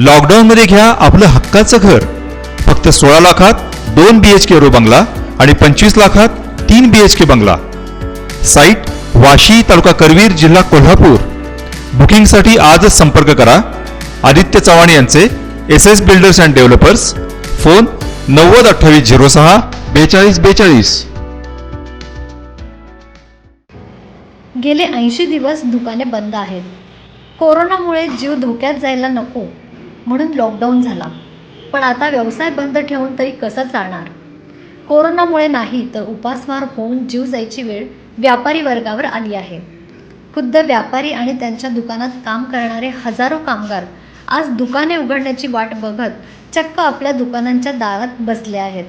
लॉकडाऊनमध्ये घ्या आपलं हक्काचं घर. फक्त सोळा लाखात दोन बी एच के रो बंगला आणि पंचवीस लाखात तीन बी एच के बंगला. साईट वाशी तालुका करवीर जिल्हा कोल्हापूर. बुकिंगसाठी आजच संपर्क करा. आदित्य चव्हाण यांचे S S builders and developers phone नव्वद अठ्ठावीस झिरो सहा बेचाळीस बेचाळीस. गेले ऐंशी दिवस दुकाने बंद आहेत. कोरोनामुळे जीव धोक्यात जायला नको. म्हणून लॉकडाऊन झाला. पण आता व्यवसाय बंद ठेवून तरी कसं चालणार? कोरोनामुळे नाही तर उपासमार होऊन जीव जायची वेळ व्यापारी वर्गावर आली आहे. खुद्द व्यापारी आणि त्यांच्या दुकानात काम करणारे हजारो कामगार आज दुकाने उघडण्याची वाट बघत चक्क आपल्या दुकानांच्या दारात बसले आहेत.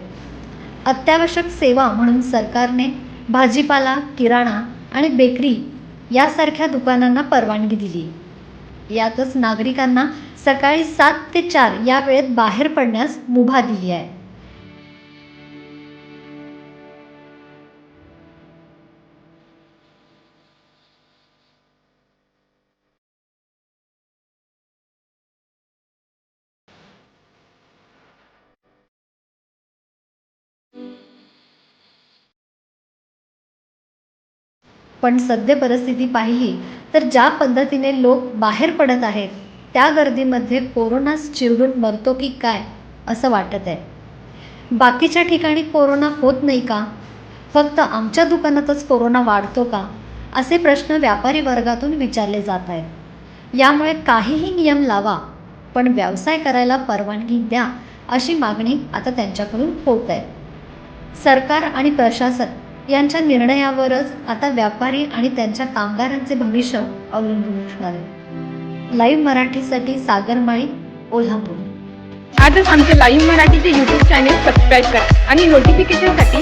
अत्यावश्यक सेवा म्हणून सरकारने भाजीपाला किराणा आणि बेकरी यासारख्या दुकानांना परवानगी दिली. यातच नागरिकांना सकाळी सात ते चार या वेळेत बाहेर पडण्यास मुभा दिली आहे. पण सद्य परिस्थिती पाहिली तर ज्या पद्धतीने लोक बाहेर पडत आहेत त्या गर्दीमध्ये कोरोनाच चिरडून मरतो की काय असं वाटत आहे. बाकीच्या ठिकाणी कोरोना होत नाही का? फक्त आमच्या दुकानातच कोरोना वाढतो का? असे प्रश्न व्यापारी वर्गातून विचारले जात आहेत. यामुळे काहीही नियम लावा पण व्यवसाय करायला परवानगी द्या अशी मागणी आता त्यांच्याकडून होत आहे. सरकार आणि प्रशासन यांच्या निर्णयावरच आता व्यापारी आणि त्यांच्या कामगारांचे भविष्य अवलंबून असणार आहे. लाईव्ह मराठीसाठी सागरमाळी कोल्हापूर. आजच आमचे लाईव्ह मराठीचे यूट्यूब चॅनेल सबस्क्राईब करा आणि नोटिफिकेशनसाठी